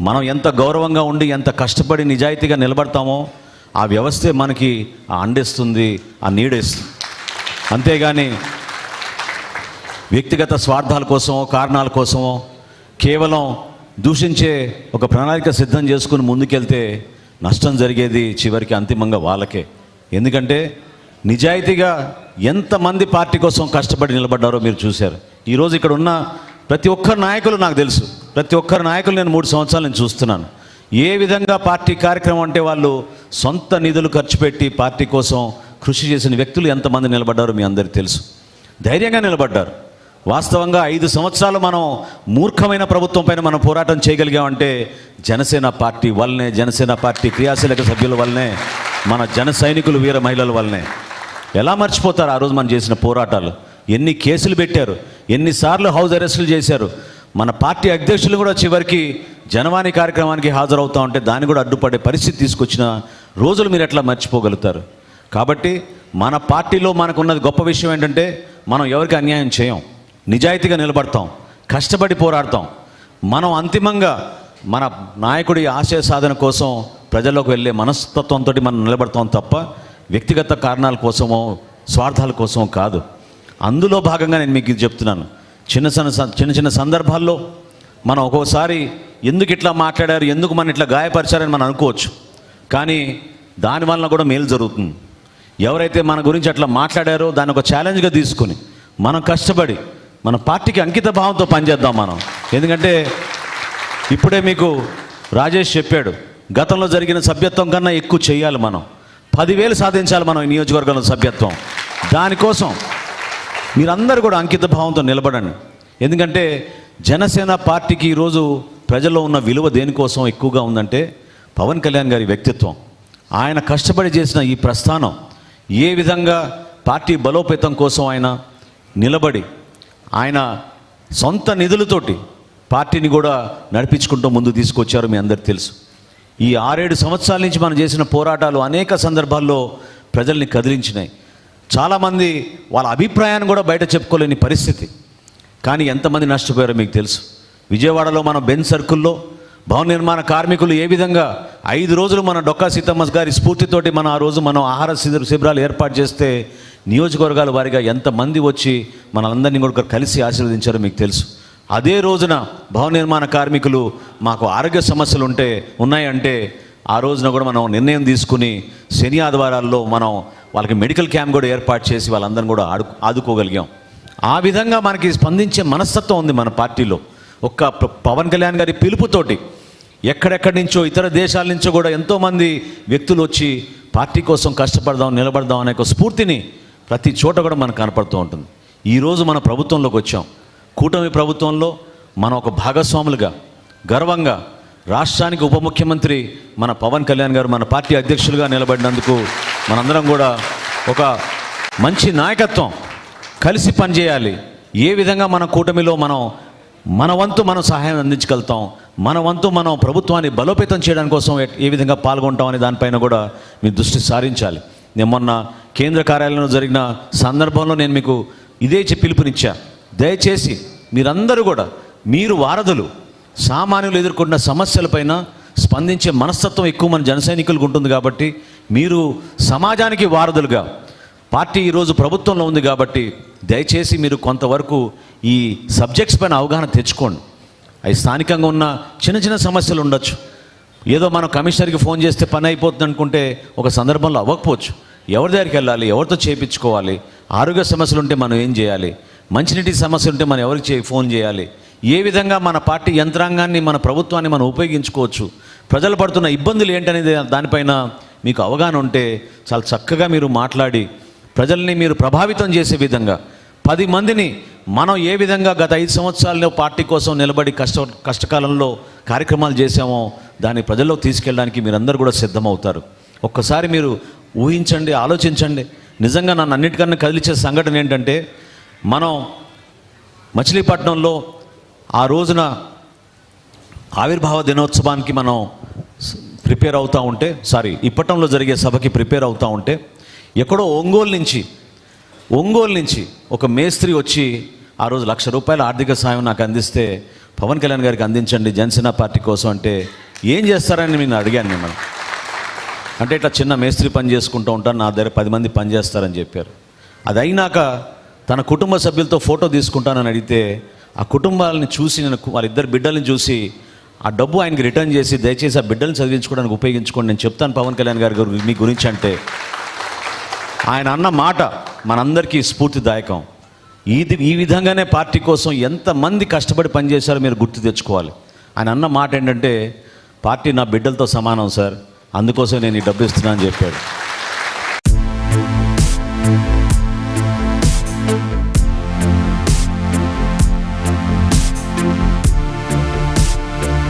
మనం ఎంత గౌరవంగా ఉండి ఎంత కష్టపడి నిజాయితీగా నిలబడతామో ఆ వ్యవస్థే మనకి ఆ ఆ నీడేస్తుంది. అంతేగాని వ్యక్తిగత స్వార్థాల కోసమో కారణాల కోసమో కేవలం దూషించే ఒక ప్రణాళిక సిద్ధం చేసుకుని ముందుకెళ్తే నష్టం జరిగేది చివరికి అంతిమంగా వాళ్ళకే. ఎందుకంటే నిజాయితీగా ఎంతమంది పార్టీ కోసం కష్టపడి నిలబడ్డారో మీరు చూశారు. ఈరోజు ఇక్కడ ఉన్న ప్రతి ఒక్క నాయకులు నాకు తెలుసు. ప్రతి ఒక్కరు నాయకులు నేను మూడు సంవత్సరాలు నేను చూస్తున్నాను. ఏ విధంగా పార్టీ కార్యక్రమం అంటే వాళ్ళు సొంత నిధులు ఖర్చు పెట్టి పార్టీ కోసం కృషి చేసిన వ్యక్తులు ఎంతమంది నిలబడ్డారో మీ అందరికీ తెలుసు. ధైర్యంగా నిలబడ్డారు. వాస్తవంగా ఐదు సంవత్సరాలు మనం మూర్ఖమైన ప్రభుత్వం పైన మనం పోరాటం చేయగలిగామంటే జనసేన పార్టీ వల్లనే జనసేన పార్టీ క్రియాశీలక సభ్యుల వల్లనే మన జన సైనికులు వీర మహిళల వల్లనే. ఎలా మర్చిపోతారు ఆ రోజు మనం చేసిన పోరాటాలు? ఎన్ని కేసులు పెట్టారు? ఎన్నిసార్లు హౌస్ అరెస్టులు చేశారు? మన పార్టీ అధ్యక్షులు కూడా చివరికి జనవాణి కార్యక్రమానికి హాజరవుతా ఉంటే దాన్ని కూడా అడ్డుపడే పరిస్థితి తీసుకొచ్చిన రోజులు మీరు ఎట్లా మర్చిపోగలుగుతారు? కాబట్టి మన పార్టీలో మనకున్నది గొప్ప విషయం ఏంటంటే మనం ఎవరికి అన్యాయం చేయం. నిజాయితీగా నిలబడతాం. కష్టపడి పోరాడతాం. మనం అంతిమంగా మన నాయకుడి ఆశయ సాధన కోసం ప్రజల్లోకి వెళ్ళే మనస్తత్వంతో మనం నిలబడతాం తప్ప వ్యక్తిగత కారణాల కోసమో స్వార్థాల కోసమో కాదు. అందులో భాగంగా నేను మీకు ఇది చెప్తున్నాను. చిన్న చిన్న చిన్న చిన్న సందర్భాల్లో మనం ఒక్కోసారి ఎందుకు ఇట్లా మాట్లాడారు ఎందుకు మనం ఇట్లా గాయపరిచారని మనం అనుకోవచ్చు. కానీ దానివల్ల కూడా మేలు జరుగుతుంది. ఎవరైతే మన గురించి అట్లా మాట్లాడారో దాన్ని ఒక ఛాలెంజ్గా తీసుకుని మనం కష్టపడి మన పార్టీకి అంకిత భావంతో పనిచేద్దాం మనం. ఎందుకంటే ఇప్పుడే మీకు రాజేష్ చెప్పాడు గతంలో జరిగిన సభ్యత్వం కన్నా ఎక్కువ చేయాలి మనం. పదివేలు సాధించాలి మనం ఈ నియోజకవర్గంలో సభ్యత్వం. దానికోసం మీరందరూ కూడా అంకిత భావంతో నిలబడండి. ఎందుకంటే జనసేన పార్టీకి ఈరోజు ప్రజల్లో ఉన్న విలువ దేనికోసం ఎక్కువగా ఉందంటే పవన్ కళ్యాణ్ గారి వ్యక్తిత్వం. ఆయన కష్టపడి చేసిన ఈ ప్రస్థానం ఏ విధంగా పార్టీ బలోపేతం కోసం ఆయన నిలబడి ఆయన సొంత నిధులతోటి పార్టీని కూడా నడిపించుకుంటూ ముందు తీసుకొచ్చారు మీ అందరికి తెలుసు. ఈ ఆరేడు సంవత్సరాల నుంచి మనం చేసిన పోరాటాలు అనేక సందర్భాల్లో ప్రజల్ని కదిలించినాయి. చాలామంది వాళ్ళ అభిప్రాయాన్ని కూడా బయట చెప్పుకోలేని పరిస్థితి. కానీ ఎంతమంది నష్టపోయారో మీకు తెలుసు. విజయవాడలో మన బెన్ సర్కిల్లో భవన నిర్మాణ కార్మికులు ఏ విధంగా ఐదు రోజులు మన డొక్కా సీతమ్మ గారి స్ఫూర్తితోటి మనం ఆ రోజు మనం ఆహార శిబిర శిబిరాలు ఏర్పాటు చేస్తే నియోజకవర్గాల వారిగా ఎంతమంది వచ్చి మనందరినీ కూడా కలిసి ఆశీర్వదించారో మీకు తెలుసు. అదే రోజున భవన నిర్మాణ కార్మికులు మాకు ఆరోగ్య సమస్యలు ఉంటే ఉన్నాయంటే ఆ రోజున కూడా మనం నిర్ణయం తీసుకుని శని ఆదివారాల్లో మనం వాళ్ళకి మెడికల్ క్యాంప్ కూడా ఏర్పాటు చేసి వాళ్ళందరిని కూడా ఆడు ఆదుకోగలిగాం. ఆ విధంగా మనకి స్పందించే మనస్తత్వం ఉంది మన పార్టీలో. ఒక్క పవన్ కళ్యాణ్ గారి పిలుపుతోటి ఎక్కడెక్కడి నుంచో ఇతర దేశాల నుంచో కూడా ఎంతోమంది వ్యక్తులు వచ్చి పార్టీ కోసం కష్టపడదాం నిలబడదాం అనే ఒక స్ఫూర్తిని ప్రతి చోట కూడా మనకు కనపడుతూ ఉంటుంది. ఈరోజు మన ప్రభుత్వంలోకి వచ్చాం. కూటమి ప్రభుత్వంలో మనం ఒక భాగస్వాములుగా గర్వంగా రాష్ట్రానికి ఉప ముఖ్యమంత్రి మన పవన్ కళ్యాణ్ గారు మన పార్టీ అధ్యక్షులుగా నిలబడినందుకు మనందరం కూడా ఒక మంచి నాయకత్వం కలిసి పనిచేయాలి. ఏ విధంగా మన కూటమిలో మనం మన వంతు మనం సహాయం అందించగలుగుతాం మన వంతు మనం ప్రభుత్వాన్ని బలోపేతం చేయడం కోసం ఏ- విధంగా పాల్గొంటాం అనే దానిపైన కూడా మీ దృష్టి సారించాలి. నేను మొన్న కేంద్ర కార్యాలయంలో జరిగిన సందర్భంలో నేను మీకు ఇదే చెప్పి పిలుపునిచ్చా. దయచేసి మీరందరూ కూడా మీరు వారధులు సామాన్యులు ఎదుర్కొంటున్న సమస్యలపైన స్పందించే మనస్తత్వం ఎక్కువ మన జనసైనికులకు ఉంటుంది కాబట్టి మీరు సమాజానికి వారధులుగా పార్టీ ఈరోజు ప్రభుత్వంలో ఉంది కాబట్టి దయచేసి మీరు కొంతవరకు ఈ సబ్జెక్ట్స్ పైన అవగాహన తెచ్చుకోండి. అవి స్థానికంగా ఉన్న చిన్న చిన్న సమస్యలు ఉండొచ్చు. ఏదో మనం కమిషనర్కి ఫోన్ చేస్తే పని అయిపోతుంది అనుకుంటే ఒక సందర్భంలో అవ్వకపోవచ్చు. ఎవరి దగ్గరికి వెళ్ళాలి? ఎవరితో చేయించుకోవాలి ఆరోగ్య సమస్యలు ఉంటే మనం ఏం చేయాలి? మంచినీటి సమస్యలు ఉంటే మనం ఎవరికి చే ఫోన్ చేయాలి? ఏ విధంగా మన పార్టీ యంత్రాంగాన్ని మన ప్రభుత్వాన్ని మనం ఉపయోగించుకోవచ్చు? ప్రజలు పడుతున్న ఇబ్బందులు ఏంటనేది దానిపైన మీకు అవగాహన ఉంటే చాలా చక్కగా మీరు మాట్లాడి ప్రజల్ని మీరు ప్రభావితం చేసే విధంగా పది మందిని మనం ఏ విధంగా గత ఐదు సంవత్సరాల్లో పార్టీ కోసం నిలబడి కష్ట కష్టకాలంలో కార్యక్రమాలు చేశామో దాన్ని ప్రజల్లో తీసుకెళ్ళడానికి మీరందరూ కూడా సిద్ధమవుతారు. ఒక్కసారి మీరు ఊహించండి ఆలోచించండి. నిజంగా నన్ను అన్నిటికన్నా కదిలిచే సంఘటన ఏంటంటే మనం మచిలీపట్నంలో ఆ రోజున ఆవిర్భావ దినోత్సవానికి మనం ప్రిపేర్ అవుతూ ఉంటే సారీ ఇప్పటంలో జరిగే సభకి ప్రిపేర్ అవుతూ ఉంటే ఎక్కడో ఒంగోలు నుంచి ఒంగోలు నుంచి ఒక మేస్త్రి వచ్చి ఆ రోజు లక్ష రూపాయల ఆర్థిక సాయం నాకు అందిస్తే పవన్ కళ్యాణ్ గారికి అందించండి జనసేన పార్టీ కోసం అంటే ఏం చేస్తారని నేను అడిగాను మిమ్మల్ని. అంటే ఇట్లా చిన్న మేస్త్రి పని చేసుకుంటూ ఉంటాను నా దగ్గర పది మంది పని చేస్తారని చెప్పారు. అది అయినాక తన కుటుంబ సభ్యులతో ఫోటో తీసుకుంటానని అడిగితే ఆ కుటుంబాలని చూసి నేను వాళ్ళిద్దరు బిడ్డల్ని చూసి ఆ డబ్బు ఆయనకి రిటర్న్ చేసి దయచేసి ఆ బిడ్డలు చదివించుకోవడానికి ఉపయోగించుకోండి. నేను చెప్తాను పవన్ కళ్యాణ్ గారి గారు మీ గురించి అంటే ఆయన అన్న మాట మనందరికీ స్ఫూర్తిదాయకం. ఇది ఈ విధంగానే పార్టీ కోసం ఎంతమంది కష్టపడి పనిచేశారో మీరు గుర్తు తెచ్చుకోవాలి. ఆయన అన్న మాట ఏంటంటే పార్టీ నా బిడ్డలతో సమానం సార్ అందుకోసం నేను ఈ డబ్బు ఇస్తున్నాను అని చెప్పాడు.